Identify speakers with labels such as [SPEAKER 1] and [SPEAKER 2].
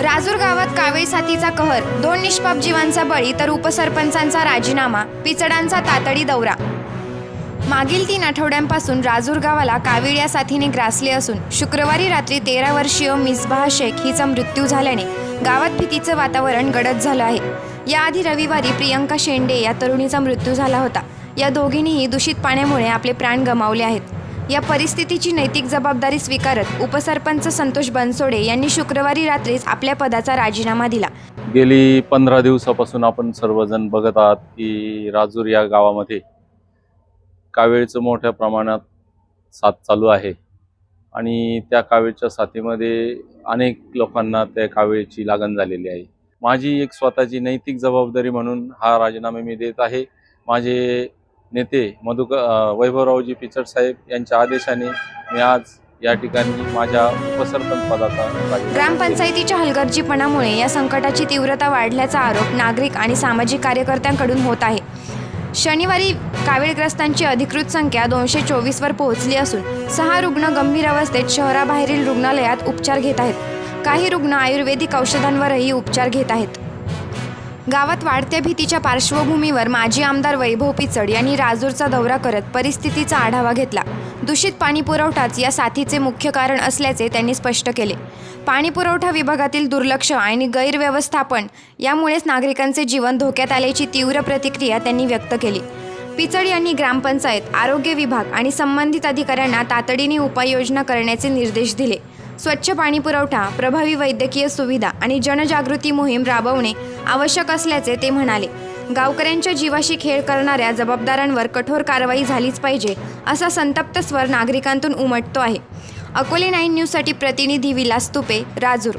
[SPEAKER 1] राजूर गावात कावळी साथीचा कहर दोन निष्पाप जीवांचा बळी तर उपसरपंचांचा राजीनामा पिचडांचा तातडी दौरा. मागील तीन आठवड्यांपासून राजूर गावाला कावीळ या साथीने ग्रासले असून शुक्रवारी रात्री तेरा वर्षीय मिसबाह शेख हिचा मृत्यू झाल्याने गावात भीतीचं वातावरण गडद झालं आहे. याआधी रविवारी प्रियंका शेंडे या तरुणीचा मृत्यू झाला होता. या दोघींनीही दूषित पाण्यामुळे आपले प्राण गमावले आहेत. या परिस्थितीची नैतिक जबाबदारी स्वीकारत उपसरपंच संतोष बनसोडे यांनी शुक्रवारी रात्रीच आपल्या पदाचा राजीनामा दिला.
[SPEAKER 2] गेली पंधरा दिवसापासून आपण सर्वजण बघत आहात की राजूर या गावामध्ये कावेळीचं मोठ्या प्रमाणात साथ चालू आहे. आणि त्या कावेळच्या साथीमध्ये अनेक लोकांना त्या कावेळीची लागण झालेली आहे. माझी एक स्वतःची नैतिक जबाबदारी म्हणून हा राजीनामा मी देत आहे. माझे नेते मधुक वैभवरावजी पिचड साहेब यांच्या आदेशाने मी आज या ठिकाणी माझ्या उपसरपंच पदाचा.
[SPEAKER 1] ग्रामपंचायतीच्या हलगर्जीपणामुळे या संकटाची तीव्रता वाढल्याचा आरोप नागरिक आणि सामाजिक कार्यकर्त्यांकडून होत आहे. शनिवारी कावीळग्रस्तांची अधिकृत संख्या दोनशे चोवीसवर पोहोचली असून सहा रुग्ण गंभीर अवस्थेत शहराबाहेरील रुग्णालयात उपचार घेत आहेत. काही रुग्ण आयुर्वेदिक औषधांवरही उपचार घेत आहेत. गावात वाढत्या भीतीच्या पार्श्वभूमीवर माजी आमदार वैभव पिचड यांनी राजूरचा दौरा करत परिस्थितीचा आढावा घेतला. दूषित पाणी पुरवठाच या साथीचे मुख्य कारण असल्याचे त्यांनी स्पष्ट केले. पाणी पुरवठा विभागातील दुर्लक्ष आणि गैरव्यवस्थापन यामुळेच नागरिकांचे जीवन धोक्यात आल्याची तीव्र प्रतिक्रिया त्यांनी व्यक्त केली. पिचड यांनी ग्रामपंचायत आरोग्य विभाग आणि संबंधित अधिकाऱ्यांना तातडीने उपाययोजना करण्याचे निर्देश दिले. स्वच्छ पाणी पुरवठा प्रभावी वैद्यकीय सुविधा आणि जनजागृती मोहीम राबवणे आवश्यक असल्याचे ते म्हणाले. गावकऱ्यांच्या जीवाशी खेळ करणाऱ्या जबाबदारांवर कठोर कारवाई झालीच पाहिजे असा संतप्त स्वर नागरिकांतून उमटतो आहे. अकोले नाईन न्यूजसाठी प्रतिनिधी विलास तुपे राजूर.